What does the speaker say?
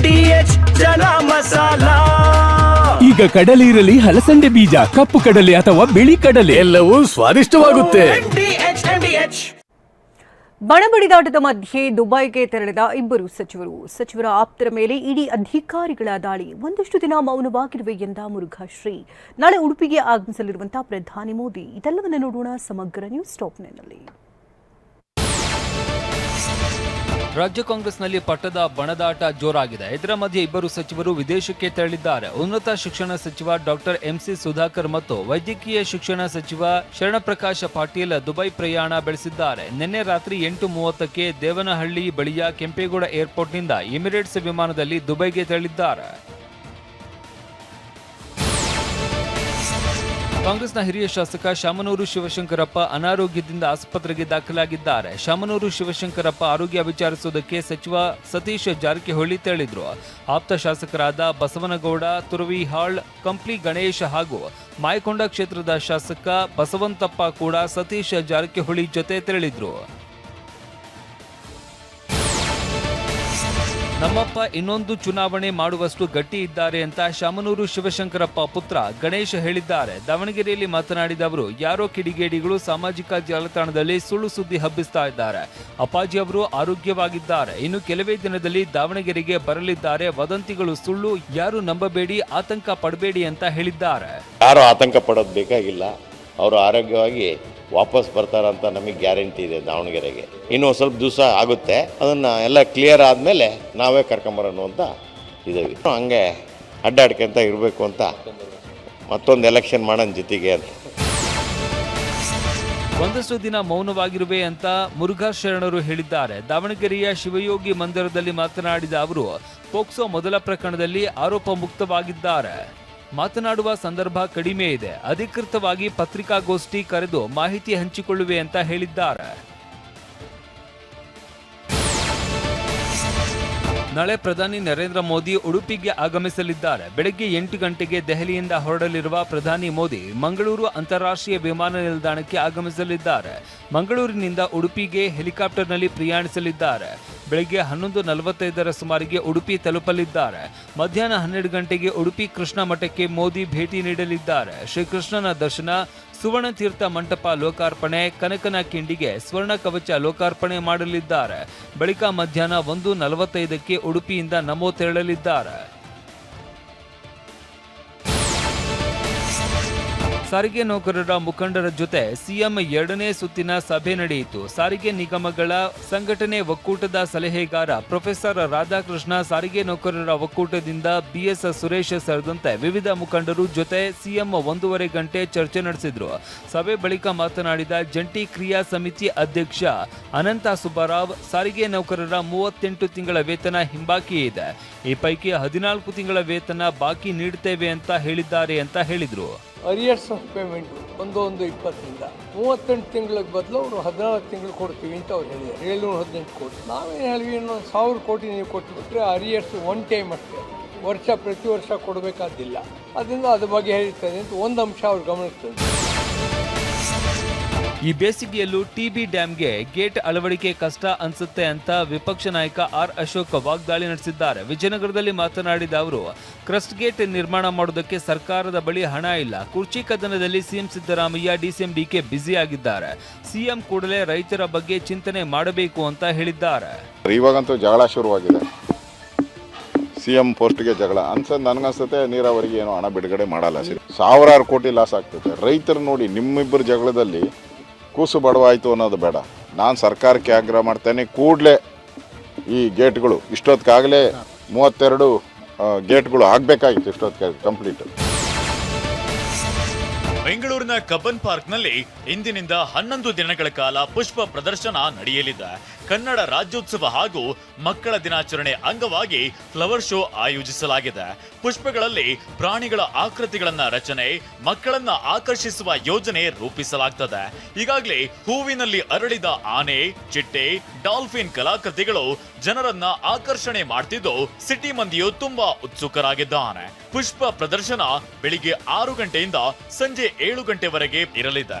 H ಜನ ಮಸಾಲ. ಈಗ ಕಡಲೆ ಇರಲಿ ಹಲಸಂಡೆ ಬೀಜ ಕಪ್ಪು ಕಡಲೆ ಅಥವಾ ಬಿಳಿ ಕಡಲೆ. ಎಲ್ಲವೂ ಸ್ವಾದಿಷ್ಟವಾಗುತ್ತೆ. H H. ಬಣಬಡಿದಾಟದ ಮಧ್ಯೆ ದುಬೈಗೆ ತೆರಳಿದ ಇಬ್ಬರು ಸಚಿವರು. ಸಚಿವರ ಆಪ್ತರ ಮೇಲೆ ಇಡೀ ಅಧಿಕಾರಿಗಳ ದಾಳಿ. ಒಂದಷ್ಟು ದಿನ ಮೌನವಾಗಿರುವೆ ಎಂದ ಮುರುಘಾಶ್ರೀ. ನಾಳೆ ಉಡುಪಿಗೆ ಆಗಮಿಸಲಿರುವಂತಹ ಪ್ರಧಾನಿ ಮೋದಿ. ಇದೆಲ್ಲವನ್ನ ನೋಡೋಣ ಸಮಗ್ರ ನ್ಯೂಸ್ ಟಾಪ್ನಲ್ಲಿ ರಾಜ್ಯ ಕಾಂಗ್ರೆಸ್ನಲ್ಲಿ ಪಟ್ಟದ ಬಣದಾಟ ಜೋರಾಗಿದೆ. ಇದರ ಮಧ್ಯೆ ಇಬ್ಬರು ಸಚಿವರು ವಿದೇಶಕ್ಕೆ ತೆರಳಿದ್ದಾರೆ. ಉನ್ನತ ಶಿಕ್ಷಣ ಸಚಿವ ಡಾಕ್ಟರ್ ಎಂಸಿ ಸುಧಾಕರ್ ಮತ್ತು ವೈದ್ಯಕೀಯ ಶಿಕ್ಷಣ ಸಚಿವ ಶರಣಪ್ರಕಾಶ ಪಾಟೀಲ್ ದುಬೈ ಪ್ರಯಾಣ ಬೆಳೆಸಿದ್ದಾರೆ. ನಿನ್ನೆ ರಾತ್ರಿ ಎಂಟು ಮೂವತ್ತಕ್ಕೆ ದೇವನಹಳ್ಳಿ ಬಳಿಯ ಕೆಂಪೇಗೌಡ ಏರ್ಪೋರ್ಟ್ನಿಂದ ಎಮಿರೇಟ್ಸ್ ವಿಮಾನದಲ್ಲಿ ದುಬೈಗೆ ತೆರಳಿದ್ದಾರೆ. ಕಾಂಗ್ರೆಸ್ನ ಹಿರಿಯ ಶಾಸಕ ಶಾಮನೂರು ಶಿವಶಂಕರಪ್ಪ ಅನಾರೋಗ್ಯದಿಂದ ಆಸ್ಪತ್ರೆಗೆ ದಾಖಲಾಗಿದ್ದಾರೆ. ಶಾಮನೂರು ಶಿವಶಂಕರಪ್ಪ ಆರೋಗ್ಯ ವಿಚಾರಿಸುವುದಕ್ಕೆ ಸಚಿವ ಸತೀಶ್ ಜಾರಕಿಹೊಳಿ ತೆರಳಿದ್ರು. ಆಪ್ತ ಶಾಸಕರಾದ ಬಸವನಗೌಡ, ತುರವಿಹಾಳ್, ಕಂಪ್ಲಿ ಗಣೇಶ್ ಹಾಗೂ ಮಾಯಕೊಂಡ ಕ್ಷೇತ್ರದ ಶಾಸಕ ಬಸವಂತಪ್ಪ ಕೂಡ ಸತೀಶ್ ಜಾರಕಿಹೊಳಿ ಜೊತೆ ತೆರಳಿದ್ರು. ನಮ್ಮಪ್ಪ ಇನ್ನೊಂದು ಚುನಾವಣೆ ಮಾಡುವಷ್ಟು ಗಟ್ಟಿ ಇದ್ದಾರೆ ಅಂತ ಶಾಮನೂರು ಶಿವಶಂಕರಪ್ಪ ಪುತ್ರ ಗಣೇಶ್ ಹೇಳಿದ್ದಾರೆ. ದಾವಣಗೆರೆಯಲ್ಲಿ ಮಾತನಾಡಿದ ಅವರು, ಯಾರೋ ಕಿಡಿಗೇಡಿಗಳು ಸಾಮಾಜಿಕ ಜಾಲತಾಣದಲ್ಲಿ ಸುಳ್ಳು ಸುದ್ದಿ ಹಬ್ಬಿಸ್ತಾ ಇದ್ದಾರೆ. ಅಪ್ಪಾಜಿ ಅವರು ಆರೋಗ್ಯವಾಗಿದ್ದಾರೆ. ಇನ್ನು ಕೆಲವೇ ದಿನದಲ್ಲಿ ದಾವಣಗೆರೆಗೆ ಬರಲಿದ್ದಾರೆ. ವದಂತಿಗಳು ಸುಳ್ಳು ಯಾರು ನಂಬಬೇಡಿ, ಆತಂಕ ಪಡಬೇಡಿ ಅಂತ ಹೇಳಿದ್ದಾರೆ. ಯಾರು ಆತಂಕ ಪಡೋದು ಬೇಕಾಗಿಲ್ಲ. ಅವರು ಆರೋಗ್ಯವಾಗಿ ವಾಪಸ್ ಬರ್ತಾರಂತ ನಮಗೆ ಗ್ಯಾರಂಟಿ ಇದೆ ದಾವಣಗೆರೆಗೆ. ಇನ್ನೂ ಸ್ವಲ್ಪ ದಿವಸ ಆಗುತ್ತೆ. ಅದನ್ನು ಎಲ್ಲ ಕ್ಲಿಯರ್ ಆದಮೇಲೆ ನಾವೇ ಕರ್ಕೊಂಬರೋಣ ಅಂತ ಇದ್ದೀವಿ. ಹಂಗೆ ಅಡ್ಡಾಡ್ಕೊಂತ ಇರಬೇಕು ಅಂತ ಮತ್ತೊಂದು ಎಲೆಕ್ಷನ್ ಮಾಡೋಣ ಜೊತೆಗೆ ಅಂತ. ಒಂದಷ್ಟು ದಿನ ಮೌನವಾಗಿರುವೆ ಅಂತ ಮುರುಘಾ ಶರಣರು ಹೇಳಿದ್ದಾರೆ. ದಾವಣಗೆರೆಯ ಶಿವಯೋಗಿ ಮಂದಿರದಲ್ಲಿ ಮಾತನಾಡಿದ ಅವರು, ಪೋಕ್ಸೋ ಮೊದಲ ಪ್ರಕರಣದಲ್ಲಿ ಆರೋಪ ಮುಕ್ತವಾಗಿದ್ದಾರೆ. ಮಾತನಾಡುವ ಸಂದರ್ಭ ಕಡಿಮೆ ಇದೆ. ಅಧಿಕೃತವಾಗಿ ಪತ್ರಿಕಾಗೋಷ್ಠಿ ಕರೆದು ಮಾಹಿತಿ ಹಂಚಿಕೊಳ್ಳುವೆ ಅಂತ ಹೇಳಿದ್ದಾರೆ. ನಾಳೆ ಪ್ರಧಾನಿ ನರೇಂದ್ರ ಮೋದಿ ಉಡುಪಿಗೆ ಆಗಮಿಸಲಿದ್ದಾರೆ. ಬೆಳಗ್ಗೆ ಎಂಟು ಗಂಟೆಗೆ ದೆಹಲಿಯಿಂದ ಹೊರಡಲಿರುವ ಪ್ರಧಾನಿ ಮೋದಿ ಮಂಗಳೂರು ಅಂತಾರಾಷ್ಟ್ರೀಯ ವಿಮಾನ ನಿಲ್ದಾಣಕ್ಕೆ ಆಗಮಿಸಲಿದ್ದಾರೆ. ಮಂಗಳೂರಿನಿಂದ ಉಡುಪಿಗೆ ಹೆಲಿಕಾಪ್ಟರ್ನಲ್ಲಿ ಪ್ರಯಾಣಿಸಲಿದ್ದಾರೆ. ಬೆಳಗ್ಗೆ ಹನ್ನೊಂದು ನಲವತ್ತೈದರ ಸುಮಾರಿಗೆ ಉಡುಪಿ ತಲುಪಲಿದ್ದಾರೆ. ಮಧ್ಯಾಹ್ನ ಹನ್ನೆರಡು ಗಂಟೆಗೆ ಉಡುಪಿ ಕೃಷ್ಣ ಮಠಕ್ಕೆ ಮೋದಿ ಭೇಟಿ ನೀಡಲಿದ್ದಾರೆ. ಶ್ರೀಕೃಷ್ಣನ ದರ್ಶನ ಸುವರ್ಣ ತೀರ್ಥ ಮಂಟಪ ಲೋಕಾರ್ಪಣೆ, ಕನಕನ ಕಿಂಡಿಗೆ ಸ್ವರ್ಣ ಕವಚ ಲೋಕಾರ್ಪಣೆ ಮಾಡಲಿದ್ದಾರೆ. ಬಳಿಕ ಮಧ್ಯಾಹ್ನ ಒಂದು ನಲವತ್ತೈದಕ್ಕೆ ಉಡುಪಿಯಿಂದ ನಮೋ ತೆರಳಲಿದ್ದಾರೆ. ಸಾರಿಗೆ ನೌಕರರ ಮುಖಂಡರ ಜೊತೆ ಸಿಎಂ ಎರಡನೇ ಸುತ್ತಿನ ಸಭೆ ನಡೆಯಿತು. ಸಾರಿಗೆ ನಿಗಮಗಳ ಸಂಘಟನೆ ಒಕ್ಕೂಟದ ಸಲಹೆಗಾರ ಪ್ರೊಫೆಸರ್ ರಾಧಾಕೃಷ್ಣ, ಸಾರಿಗೆ ನೌಕರರ ಒಕ್ಕೂಟದಿಂದ ಬಿಎಸ್ ಸುರೇಶ್ ಸೇರಿದಂತೆ ವಿವಿಧ ಮುಖಂಡರು ಜೊತೆ ಸಿಎಂ ಒಂದೂವರೆ ಗಂಟೆ ಚರ್ಚೆ ನಡೆಸಿದ್ರು. ಸಭೆ ಬಳಿಕ ಮಾತನಾಡಿದ ಜಂಟಿ ಕ್ರಿಯಾ ಸಮಿತಿ ಅಧ್ಯಕ್ಷ ಅನಂತ ಸುಬ್ಬರಾವ್, ಸಾರಿಗೆ ನೌಕರರ ಮೂವತ್ತೆಂಟು ತಿಂಗಳ ವೇತನ ಹಿಂಬಾಕಿ ಇದೆ. ಈ ಪೈಕಿ ಹದಿನಾಲ್ಕು ತಿಂಗಳ ವೇತನ ಬಾಕಿ ನೀಡುತ್ತೇವೆ ಅಂತ ಹೇಳಿದ್ದಾರೆ ಅಂತ ಹೇಳಿದ್ರು. ಅರಿಯರ್ಸ್ ಆಫ್ ಪೇಮೆಂಟು ಒಂದು ಒಂದು ಇಪ್ಪತ್ತರಿಂದ. ಮೂವತ್ತೆಂಟು ತಿಂಗಳಿಗೆ ಬದಲು ಅವರು ಹದಿನಾಲ್ಕು ತಿಂಗಳು ಕೊಡ್ತೀವಿ ಅಂತ ಅವ್ರು ಹೇಳಿದ್ದಾರೆ. ಏಳ್ನೂರ ಹದಿನೆಂಟು ಕೋಟಿ. ನಾವೇನು ಹೇಳಿದ್ವಿ ಇನ್ನೊಂದು ಸಾವಿರ ಕೋಟಿ ನೀವು ಕೊಟ್ಟುಬಿಟ್ರೆ ಅರಿಯರ್ಸ್ ಒನ್ ಟೈಮ್ ಅಷ್ಟೇ. ವರ್ಷ ಪ್ರತಿ ವರ್ಷ ಕೊಡಬೇಕಾದಿಲ್ಲ. ಅದರಿಂದ ಅದ್ರ ಬಗ್ಗೆ ಹೇಳ್ತದೆ ಅಂತ ಒಂದು ಅಂಶ ಅವ್ರು ಗಮನಿಸ್ತದೆ ಈ ಬೇಸಿಗೆಯಲ್ಲೂ ಟಿಬಿ ಡ್ಯಾಂಗೆ ಗೇಟ್ ಅಳವಡಿಕೆ ಕಷ್ಟ ಅನ್ಸುತ್ತೆ ಅಂತ ವಿಪಕ್ಷ ನಾಯಕ ಆರ್ ಅಶೋಕ್ ವಾಗ್ದಾಳಿ ನಡೆಸಿದ್ದಾರೆ. ವಿಜಯನಗರದಲ್ಲಿ ಮಾತನಾಡಿದ ಅವರು, ಕ್ರಸ್ಟ್ ಗೇಟ್ ನಿರ್ಮಾಣ ಮಾಡೋದಕ್ಕೆ ಸರ್ಕಾರದ ಬಳಿ ಹಣ ಇಲ್ಲ. ಕುರ್ಚಿ ಕದನದಲ್ಲಿ ಸಿಎಂ ಸಿದ್ದರಾಮಯ್ಯ ಡಿಸಿಎಂ ಡಿಕೆ ಆಗಿದ್ದಾರೆ. ಸಿಎಂ ಕೂಡಲೇ ರೈತರ ಬಗ್ಗೆ ಚಿಂತನೆ ಮಾಡಬೇಕು ಅಂತ ಹೇಳಿದ್ದಾರೆ. ಇವಾಗಂತೂ ಜಗಳ ಶುರುವಾಗಿದೆ. ಸಿಎಂ ಪೋಸ್ಟ್ಗೆ ಜಗಳ. ಅನ್ಸದ್ ನನಗನ್ಸುತ್ತೆ ನೀರಾವರಿಗೆ ಏನೋ ಹಣ ಬಿಡುಗಡೆ ಮಾಡಲ್ಲ. ಸಾವಿರಾರು ಕೋಟಿ ಲಾಸ್ ಆಗ್ತದೆ. ರೈತರು ನೋಡಿ ನಿಮ್ಮಿಬ್ಬರ ಜಗಳದಲ್ಲಿ ಕೂಸು ಬಡವಾಯಿತು ಅನ್ನೋದು ಬೇಡ. ನಾನು ಸರ್ಕಾರಕ್ಕೆ ಆಗ್ರಹ ಮಾಡ್ತೇನೆ, ಕೂಡಲೇ ಈ ಗೇಟ್ಗಳು ಇಷ್ಟೊತ್ತಿಗಾಗಲೇ ಮೂವತ್ತೆರಡು ಗೇಟ್ಗಳು ಆಗಬೇಕಾಗಿತ್ತು ಇಷ್ಟೊತ್ತಿಗೆ ಕಂಪ್ಲೀಟ್. ಬೆಂಗಳೂರಿನ ಕಬ್ಬನ್ ಪಾರ್ಕ್ನಲ್ಲಿ ಇಂದಿನಿಂದ ಹನ್ನೊಂದು ದಿನಗಳ ಕಾಲ ಪುಷ್ಪ ಪ್ರದರ್ಶನ ನಡೆಯಲಿದೆ. ಕನ್ನಡ ರಾಜ್ಯೋತ್ಸವ ಹಾಗೂ ಮಕ್ಕಳ ದಿನಾಚರಣೆ ಅಂಗವಾಗಿ ಫ್ಲವರ್ ಶೋ ಆಯೋಜಿಸಲಾಗಿದೆ. ಪುಷ್ಪಗಳಲ್ಲಿ ಪ್ರಾಣಿಗಳ ಆಕೃತಿಗಳನ್ನ ರಚನೆ, ಮಕ್ಕಳನ್ನ ಆಕರ್ಷಿಸುವ ಯೋಜನೆ ರೂಪಿಸಲಾಗ್ತದೆ. ಈಗಾಗಲೇ ಹೂವಿನಲ್ಲಿ ಅರಳಿದ ಆನೆ, ಚಿಟ್ಟೆ, ಡಾಲ್ಫಿನ್ ಕಲಾಕೃತಿಗಳು ಜನರನ್ನ ಆಕರ್ಷಣೆ ಮಾಡ್ತಿದ್ದು ಸಿಟಿ ಮಂದಿಯು ತುಂಬಾ ಉತ್ಸುಕರಾಗಿದ್ದಾರೆ ಪುಷ್ಪ ಪ್ರದರ್ಶನ ಬೆಳಿಗ್ಗೆ ಆರು ಗಂಟೆಯಿಂದ ಸಂಜೆ ಏಳು ಗಂಟೆವರೆಗೆ ಇರಲಿದೆ.